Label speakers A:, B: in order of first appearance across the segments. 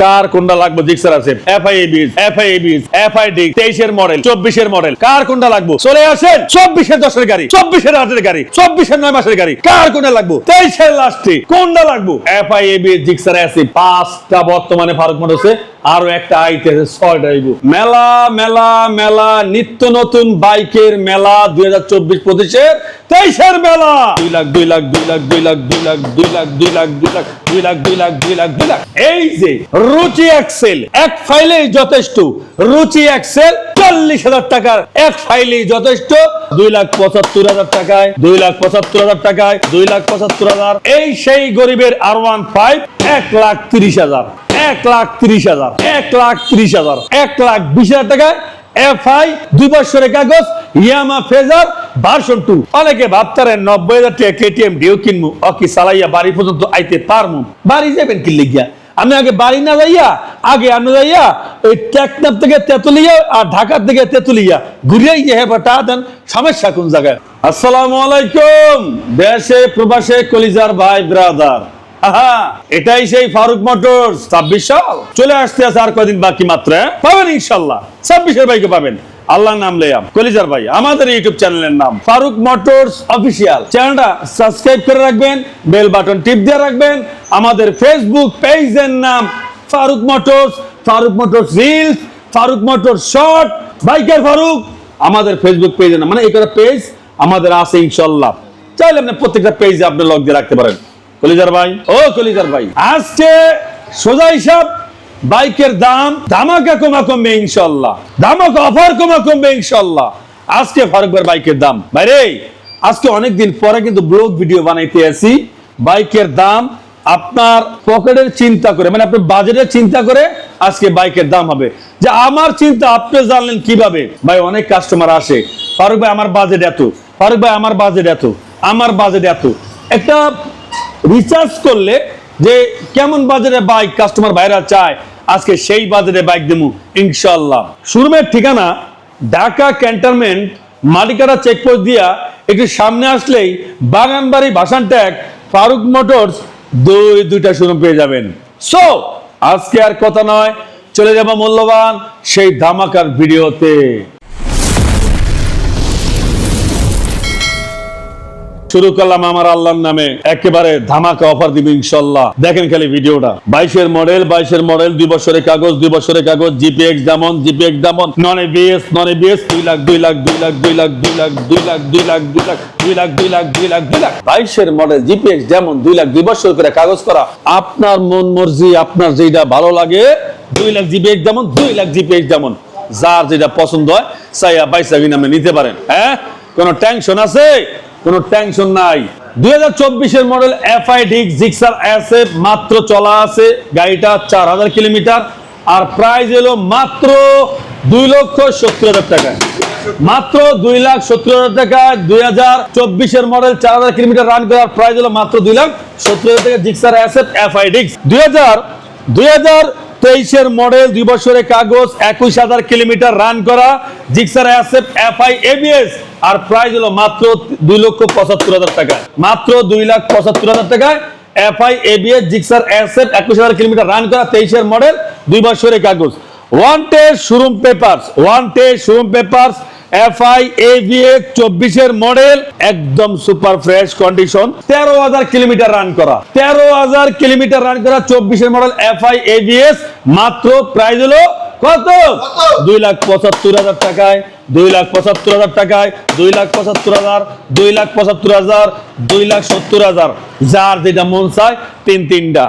A: কার কোনটা লাগবে জিক্সার আছে এফআই বিজ এফআই বিজ এফআই ডি তেইশের মডেল চব্বিশের মডেল কার কোনটা লাগবে চলে আসেন চব্বিশের দশের গাড়ি চব্বিশের আটের গাড়ি চব্বিশের নয় মাসের গাড়ি কার কোনটা লাগবে তেইশের লাস্টে কোনটা লাগবে এফআই জিক্সার আছে পাঁচটা বর্তমানে ফারুক মোটরসে আরও একটা আইতেছে ছয়টা মেলা মেলা মেলা নিত্য নতুন বাইকের মেলা দুই হাজার চব্বিশ পঁচিশের তেইশের মেলা দুই লাখ দুই লাখ দুই লাখ দুই লাখ দুই লাখ দুই লাখ দুই লাখ দুই লাখ দুই লাখ দুই লাখ দুই লাখ দুই লাখ এই যে রুচি এক্সেল এক ফাইলেই যথেষ্ট। রুচি এক্সেল চল্লিশ হাজার টাকার। এক ফাইলেই যথেষ্ট। দুই লাখ পঁচাত্তর হাজার টাকায়, দুই লাখ পঁচাত্তর হাজার টাকায়, দুই লাখ পঁচাত্তর হাজার। এই সেই গরিবের আর ওয়ান ফাইভ এক লাখ তিরিশ হাজার। এক লাখ তিরিশ হাজার। এক লাখ তিরিশ হাজার। এক লাখ বিশ হাজার টাকায় এফআই দুই বছরের কাগজ, ইয়ামা ফেজার ভার্সন টু অনেকে ভাবতারেন নব্বই হাজার টাকা কেটিএম ডিও কিনবো। অকি চালাইয়া বাড়ি পর্যন্ত আইতে পারমু বাড়ি যাবেন কি লিখিয়া আমি আগে বাড়ি না যাইয়া, আগে আমি যাইয়া ওই টেকনাফ থেকে তেতুলিয়া আর ঢাকার থেকে তেতুলিয়া ঘুরিয়াই যে হেবা দেন, সমস্যা কোন জায়গায়? আসসালামু আলাইকুম, দেশে, প্রবাসে কলিজার ভাই ব্রাদার এটাই সেই ফারুক মোটরস, ছাব্বিশ সাল। চলে আসতে আছে আর কদিন বাকি মাত্র হ্যাঁ? পাবেন ইনশাল্লাহ, ছাব্বিশের বাইকে পাবেন। আল্লাহ নাম লেয়াম কলিজার ভাই, আমাদের ইউটিউব চ্যানেলের নাম, ফারুক মোটরস অফিসিয়াল। চ্যানেলটা সাবস্ক্রাইব করে রাখবেন বেল বাটন টিপ দিয়ে রাখবেন আমাদের ফেসবুক পেজের নাম Faruk motors Faruk motors reels Faruk motors short বাইকের ফারুক, আমাদের ফেসবুক পেজের নাম মানে এই পেজ আমাদের আছে ইনশাল্লাহ। চাইলে আপনি প্রত্যেকটা পেজে আপনি লগ দিয়ে রাখতে পারেন। কলিজার ভাই? ও, কলিজার ভাই। আজকে সোজা হিসাব, বাইকের দাম ধামাকা কমা কমবে ইনশাল্লাহ। ধামাকা অফার কমা কমবে ইনশাল্লাহ। আজকে ফারুক ভাইয়ের বাইকের দাম। বাইরে আজকে অনেকদিন পরে কিন্তু ব্লগ ভিডিও বানাইতে আসি। বাইকের দাম আপনার পকেটের চিন্তা করে মানে আপনার বাজেটের চিন্তা করে আজকে বাইকের দাম হবে। যে আমার চিন্তা, আপনি জানলেন কীভাবে? ভাই, অনেক কাস্টমার আসে। ফারুক ভাই, আমার বাজেট এত। ফারুক ভাই, আমার বাজেট এত। আমার বাজেট এত। একটা রিচার্জ করলে যে কেমন বাজারে বাইক কাস্টমার ভাইরা চায়, আজকে সেই বাজারে বাইক দেবো ইনশাল্লাহ শোরুমের ঠিকানা, ঢাকা ক্যান্টনমেন্ট মালিকারা চেকপোস্ট দিয়া, একটু সামনে আসলেই বাগানবাড়ি ভাসান ট্যাগ ফারুক মোটরস দুই, দুইটা শোরুম পেয়ে যাবেন। সো আজকে আর কথা নয়, চলে যাব মূল্যবান সেই ধামাকার ভিডিওতে। শুরু করলাম আমার আল্লাহর নামে একেবারে ধামাকা অফার দিবে ইনশাল্লাহ দেখেন খালি ভিডিওটা বাইশের মডেল বাইশের মডেল দুই বছরের কাগজ দুই বছরের কাগজ জিপিএক্স যেমন জিপিএক্স যেমন নন এবিএস নন এবিএস দুই লাখ দুই লাখ দুই লাখ দুই লাখ দুই লাখ দুই লাখ দুই লাখ দুই লাখ দুই লাখ দুই লাখ দুই লাখ দুই লাখ বাইশের মডেল জিপিএক্স যেমন দুই লাখ দুই বছর করে কাগজ করা আপনার মন মর্জি আপনার যেটা ভালো লাগে দুই লাখ জিপিএক্স যেমন দুই লাখ জিপিএক্স যেমন যার যেটা পছন্দ হয় সাইয়া বাইশা নামে নিতে পারেন হ্যাঁ কোনো টেনশন আছে কোনো টেনশন নাই। দুই হাজার চব্বিশের মডেল এফআই ডিক্স জিক্সার এসএফ মাত্র চলা আছে, গাড়িটা চার হাজার কিলোমিটার, আর প্রাইস এলো মাত্র দুই লক্ষ সত্তর হাজার টাকা। মাত্র দুই লাখ সত্তর হাজার টাকা, দুই হাজার চব্বিশের মডেল চার হাজার কিলোমিটার রান করার প্রাইস হলো মাত্র দুই লাখ সত্তর হাজার টাকা জিক্সার এসএফ এফআই ডিক্স দুই হাজার দুই হাজার তেইশের মডেল দুই বছরের কাগজ, একুশ হাজার কিলোমিটার রান করা, জিক্সার এফআই, এবিএস, আর প্রাইস হলো মাত্র দুই লক্ষ পঁচাত্তর হাজার টাকা। মাত্র দুই লাখ পঁচাত্তর হাজার টাকায় এফআই, এবিএস, জিক্সার অ্যাসেপ একুশ হাজার কিলোমিটার রান করা তেইশের মডেল দুই বছরের কাগজ। One test showroom paper one test showroom papers FI ABS চব্বিশের মডেল একদম সুপার ফ্রেশ কন্ডিশন তেরো হাজার কিলোমিটার রান করা। তেরো হাজার কিলোমিটার রান করা চব্বিশের মডেল এফআই এভিএস মাত্র প্রাইস হলো কত? দুই লাখ পঁচাত্তর হাজার টাকায় দুই লাখ পঁচাত্তর হাজার টাকায় দুই লাখ পঁচাত্তর হাজার দুই লাখ পঁচাত্তর হাজার দুই লাখ সত্তর হাজার। যার যেটা মন চায় তিন তিনটা।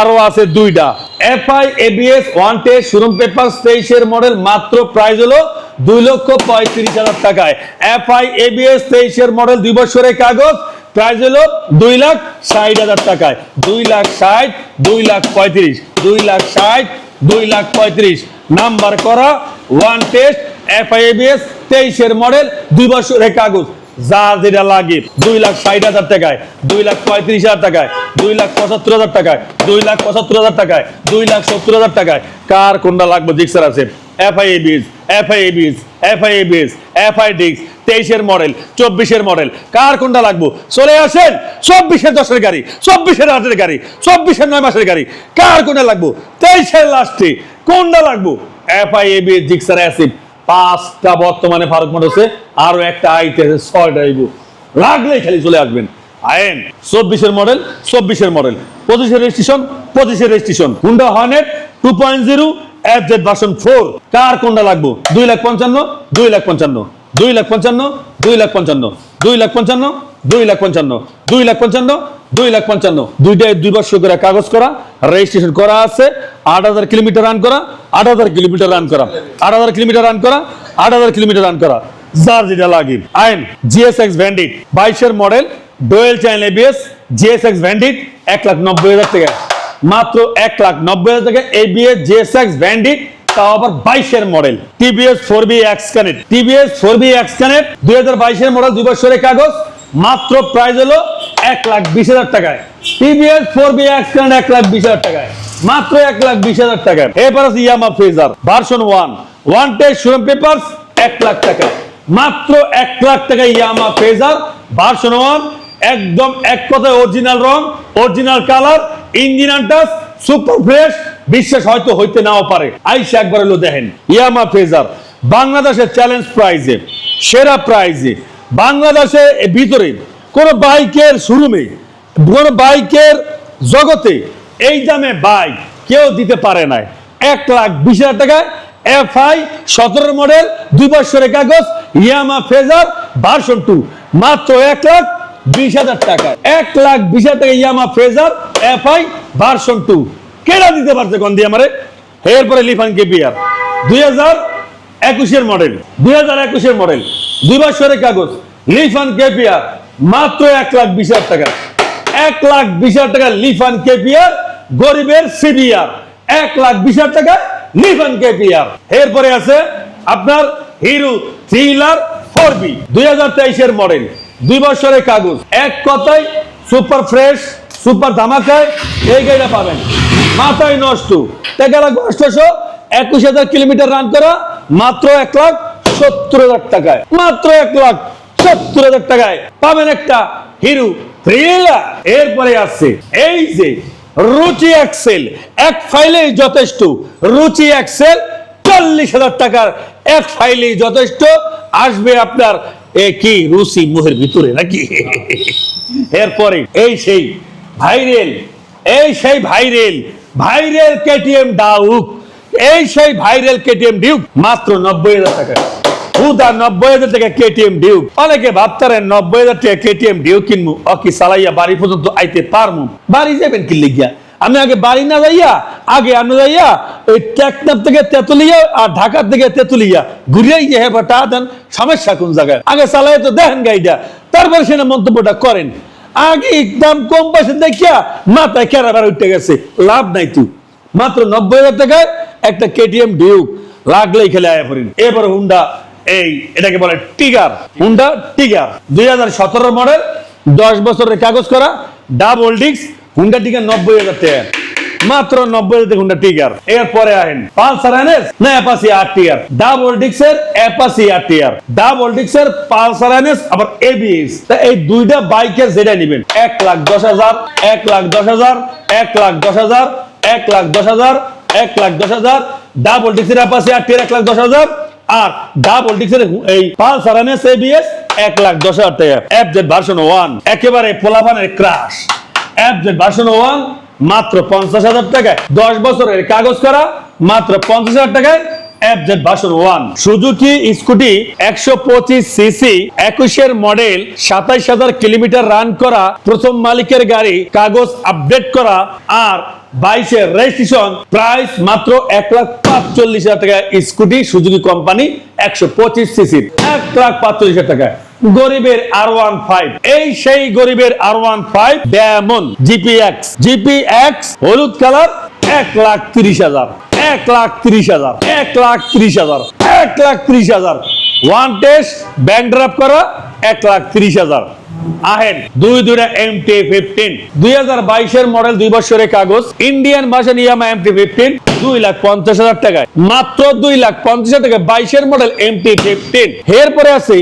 A: আরও আছে দুইটা। FI ABS one test showroom paper তেইশের মডেল মাত্র প্রাইস হলো দুই লক্ষ পঁয়ত্রিশ হাজার টাকায় এফআই এবিএস তেইশের মডেল দুই বছরের কাগজ প্রাইস হলো দুই লাখ ষাট হাজার টাকায় দুই লাখ ষাট দুই লাখ পঁয়ত্রিশ দুই লাখ ষাট দুই লাখ পঁয়ত্রিশ নাম্বার করা ওয়ান টেস্ট এফআই এবিএস তেইশের মডেল দুই বছরের কাগজ যা যেটা লাগে দুই লাখ ষাট হাজার টাকায় দুই লাখ পঁয়ত্রিশ হাজার টাকায় দুই লাখ পঁচাত্তর হাজার টাকায় দুই লাখ পঁচাত্তর হাজার টাকায় দুই লাখ সত্তর হাজার টাকায় কার কোনটা লাগবে জিক্সার আছে এফআই বিজ এফআই বিজ এফআই এবিএস এফআই ডিক্স তেইশের মডেল চব্বিশের মডেল কার কোনটা লাগবো? চলে আসেন, চব্বিশের দশের গাড়ি, চব্বিশের আটের গাড়ি, চব্বিশের নয় মাসের গাড়ি, কার কোনটা লাগবো? তেইশের লাস্টে কোনটা লাগবো? এফআই এবিএস জিক্সার অ্যাসিড পাঁচটা বর্তমানে ফারুক মোটরসে আরও একটা আইতেছে, ছয়টা আইব লাগলেই খালি চলে আসবেন। আইন চব্বিশের মডেল চব্বিশের মডেল পঁচিশের রেজিস্ট্রেশন পঁচিশের registration Honda Hornet two point zero F Z version four কার কোনটা লাগবো? দুই লাখ পঞ্চান্ন, দুই লাখ পঞ্চান্ন, দুই লাখ পঞ্চান্ন, দুই লাখ পঞ্চান্ন, দুই লাখ পঞ্চান্ন, দুই লাখ পঞ্চান্ন, দুই লাখ পঞ্চান্ন, দুই লাখ পঞ্চান্ন। দুইটায় দুই বছর করে কাগজ করা রেজিস্ট্রেশন করা আছে, আট হাজার কিলোমিটার রান করা, আট হাজার কিলোমিটার রান করা, আট হাজার কিলোমিটার রান করা, আট হাজার কিলোমিটার রান করা। যার যেটা লাগে। আইন জিএসএক্স ভ্যান্ডিট বাইশের model dual channel ABS GSX Bandit এক লাখ নব্বই হাজার টাকা। মাত্র এক লাখ নব্বই হাজার টাকা এবিএস জিএসএক্স ভ্যান্ডিট তাও আবার বাইশের model TVS four V X connect TVS four V X connect দুই হাজার মডেল দুই বছরের কাগজ, মাত্র প্রাইস হলো এক লাখ বিশ হাজার টাকায়। TVS four V X connect এক লাখ বিশ হাজার টাকায়। মাত্র এক লাখ বিশ হাজার টাকায়। এরপর আছে Yamaha Fazer version one one test papers এক লাখ টাকা মাত্র এক লাখ টাকা ইয়ামা ফেজার ভার্সন ওয়ান একদম এক কথায় অরিজিনাল রং original colour engine touch super fresh বিশ্বাস হয়তো হইতে নাও পারে। আইসা একবার হলো দেখেন, ইয়ামা ফেজার, বাংলাদেশের চ্যালেঞ্জ প্রাইজে সেরা প্রাইজে বাংলাদেশে ভিতরে কোন বাইকের শোরুমে কোন বাইকের জগতে এই দামে বাইক কেউ দিতে পারে না এক লাখ বিশ হাজার টাকায় এফ আই সতেরো মডেল দুই বছরের কাগজ, ইয়ামা ফেজার ভার্সন টু মাত্র এক লাখ বিশ হাজার টাকা। এক লাখ বিশ হাজার টাকা Yamaha Fazer F I version two. কেনা দিতে পারছে গন্ধি আমারে? এরপরে লিফান কেপিয়ার দুই হাজার একুশের মডেল। দুই হাজার একুশের মডেল। দুই বছরের কাগজ। লিফান কেপিয়ার মাত্র এক লাখ বিশ হাজার টাকা। এক লাখ বিশ হাজার টাকা লিফান কেপিয়ার গরিবের সিবিআর। এক লাখ বিশ হাজার টাকা লিফান কেপিআর। এরপরে আছে আপনার হিরো থ্রিলার ফোর বি। দুই হাজার তেইশের মডেল। দুই বছরের কাগজ। এক কথায় সুপার ফ্রেশ, সুপার ধামাকায় এই গাড়িটা পাবেন। মাথায় নষ্ট। লাগবে অষ্টশো একুশ হাজার কিলোমিটার রান করা, মাত্র এক লাখ সত্তর হাজার টাকায়। মাত্র এক লাখ সত্তর হাজার টাকায়। পাবেন একটা হিরো থ্রিলার এরপরে আসছে এই যে রুচি এক্সেল। এক ফাইলেই যথেষ্ট। রুচি এক্সেল চল্লিশ হাজার টাকার এক ফাইলেই যথেষ্ট। আসবে আপনার এ রুচি মুহের ভিতরে নাকি? এরপরে, এই সেই ভাইরেল, এই সেই ভাইরেল ভাইরেল কেটিএম ডাউক, এই সেই ভাইরাল কেটিএম ডিউক, মাত্র নব্বই হাজার টাকা। হুদা নব্বই হাজার টাকা কেটিএম ডিউক। অনেকে ভাবতারেন নব্বই হাজার টাকা কেটিএম ডিউক কিনবো অকি চালাইয়া বাড়ি পর্যন্ত আইতে পারমু। বাড়ি যাবেন কি লিখিয়া আমি আগে বাড়ি না যাইয়া আগে আমি যাইয়া ওই টেকনাপ থেকে তেতুলিয়া আর ঢাকা থেকে তেতুলিয়া ঘুরিয়াই যে হ্যাঁ টা দেন, সমস্যা কোন জায়গায়? আগে চালাই তো দেখেন গাড়িটা তারপরে সেটা মন্তব্যটা করেন। আগে দাম কম পয়সা দেখিয়া মাথায় কেরাবার উঠে গেছে। লাভ নাই তুই মাত্র নব্বই হাজার টাকায় একটা কেটিএম ডিউক লাগলেই খেলে আয়া পড়েন। এবার হুন্ডা, এই এটাকে বলে টিগার। হুন্ডা টিগার। দুই হাজার সতেরো মডেল দশ বছরের কাগজ করা ডাবল ডিক্স হুন্ডা টিগার নব্বই হাজার টাকা। মাত্র নব্বই হুন্ডা টিগার এরপরে আহেন পালসার এনএস না অ্যাপাসি আর টিয়ার ডাবল ডিক্সের অ্যাপাসি আর টিয়ার ডাবল ডিক্সের পালসার এনএস, আবার এবিএস তা এই দুইটা বাইকের যেটা নেবেন, এক লাখ দশ হাজার, এক লাখ দশ হাজার, এক লাখ দশ হাজার, এক লাখ দশ হাজার, এক লাখ দশ হাজার ডাবল ডিক্সের অ্যাপাসি আর টিয়ার এক লাখ দশ হাজার, আর ডাবল ডিক্সের এই পালসার এনএস এবিএস এক লাখ দশ হাজার টাকা এফ জেড ভার্সন ওয়ান একেবারে পোলাপানের crush F Z version one মাত্র পঞ্চাশ হাজার টাকায়। দশ বছরের কাগজ করা, মাত্র পঞ্চাশ হাজার টাকায় সুজুকি স্কুটি একশো পঁচিশ সিসি একুশের মডেল সাতাইশ হাজার কিলোমিটার রান করা, প্রথম মালিকের গাড়ি, কাগজ আপডেট করা, আর বাইশের প্রাইস মাত্র এক লাখ পাঁচচল্লিশ হাজার টাকা স্কুটি সুজুকি কোম্পানি একশো পঁচিশ সিসির এক লাখ পাঁচচল্লিশ হাজার টাকা গরিবের আর ওয়ান ফাইভ এই সেই গরিবের আর one five Demon GP X GP X হলুদ কালার এক লাখ তিরিশ হাজার। এক লাখ তিরিশ হাজার। এক লাখ তিরিশ হাজার। এক লাখ তিরিশ হাজার। ওয়ান টেস্ট ব্যাংক ড্রাফট করা, এক লাখ তিরিশ হাজার। আহেন, দুই দুইটা এম টি ফিফটিন দুই হাজার বাইশের মডেল দুই বছরের কাগজ। Indian version Yamaha M T fifteen দুই লাখ পঞ্চাশ হাজার টাকায়। মাত্র দুই লাখ পঞ্চাশ হাজার টাকায় বাইশের মডেল এম টি ফিফটিন এরপরে আছে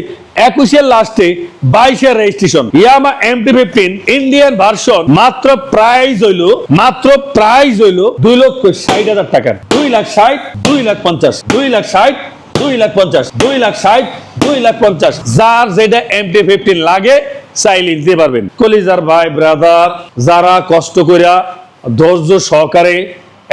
A: একুশের লাস্টে বাইশের registration Yamaha M T fifteen Indian version মাত্র প্রাইস হইল, মাত্র প্রাইস হইল দুই লক্ষ ষাট হাজার টাকার। দুই লাখ ষাট, দুই লাখ পঞ্চাশ। দুই লাখ ষাট, দুই লাখ পঞ্চাশ। দুই লাখ ষাট, দুই লাখ পঞ্চাশ। যার যেটা এমটি ফিফটিন লাগে, চাইলে দিতে পারবেন। কলিজার ভাই ব্রাদার যারা কষ্ট কইরা ধৈর্য সহকারে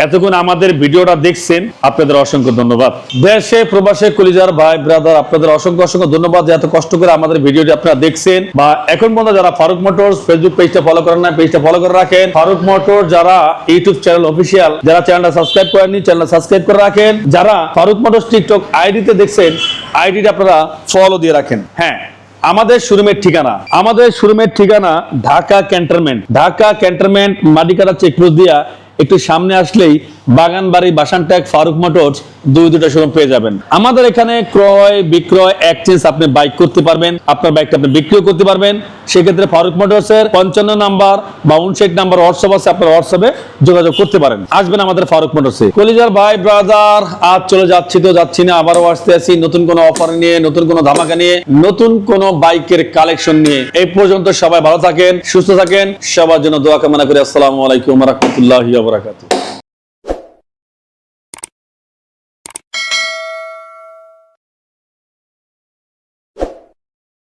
A: এতক্ষণ আমাদের ভিডিওটা দেখছেন, আপনাদের অসংখ্য ধন্যবাদ। দেশে, প্রবাসে কলিজার ভাই ব্রাদার আপনাদের অসংখ্য অসংখ্য ধন্যবাদ যে এত কষ্ট করে আমাদের ভিডিওটি আপনারা দেখছেন। বা এখন পর্যন্ত যারা ফারুক মোটরস ফেসবুক পেজটা ফলো করেন না পেজটা ফলো করে রাখেন। ফারুক মোটর যারা ইউটিউব চ্যানেল অফিসিয়াল যারা চ্যানেলটা সাবস্ক্রাইব করেননি চ্যানেলটা সাবস্ক্রাইব করে রাখেন। যারা ফারুক মোটরস টিকটক আইডিতে দেখছেন আইডিটা আপনারা ফলো দিয়ে রাখেন। হ্যাঁ আমাদের শোরুমের ঠিকানা। আমাদের শোরুমের ঠিকানা Dhaka cantonment. Dhaka cantonment Matikata checkpost দিয়া একটু সামনে আসলেই বাগানবাড়ি বাসানট্যাগ ফারুক মোটরস দুই দুটো শোরুম পেয়ে যাবেন। আমাদের এখানে ক্রয়, বিক্রয় এক্সচেঞ্জ আপনি বাইক করতে পারবেন, আপনার বাইকটা আপনি বিক্রিও করতে পারবেন। সেক্ষেত্রে ফারুক মোটরসের পঞ্চান্ন নাম্বার বা উনষাট নাম্বার হোয়াটসঅ্যাপ আছে, আপনার হোয়াটসঅ্যাপে যোগাযোগ করতে পারেন। আসবেন আমাদের ফারুক মোটরসে। কলিজার ভাই ব্রাদার আজ চলে যাচ্ছি তো যাচ্ছি না, আবারও আসতে আসি নতুন কোনো অফার নিয়ে, নতুন কোনো ধামাকা নিয়ে, নতুন কোনো বাইকের কালেকশন নিয়ে। এই পর্যন্ত সবাই ভালো থাকেন, সুস্থ থাকেন, সবার জন্য দোয়া কামনা করি। আসসালামু আলাইকুম রহমতুল্লাহ বারাকাতুহ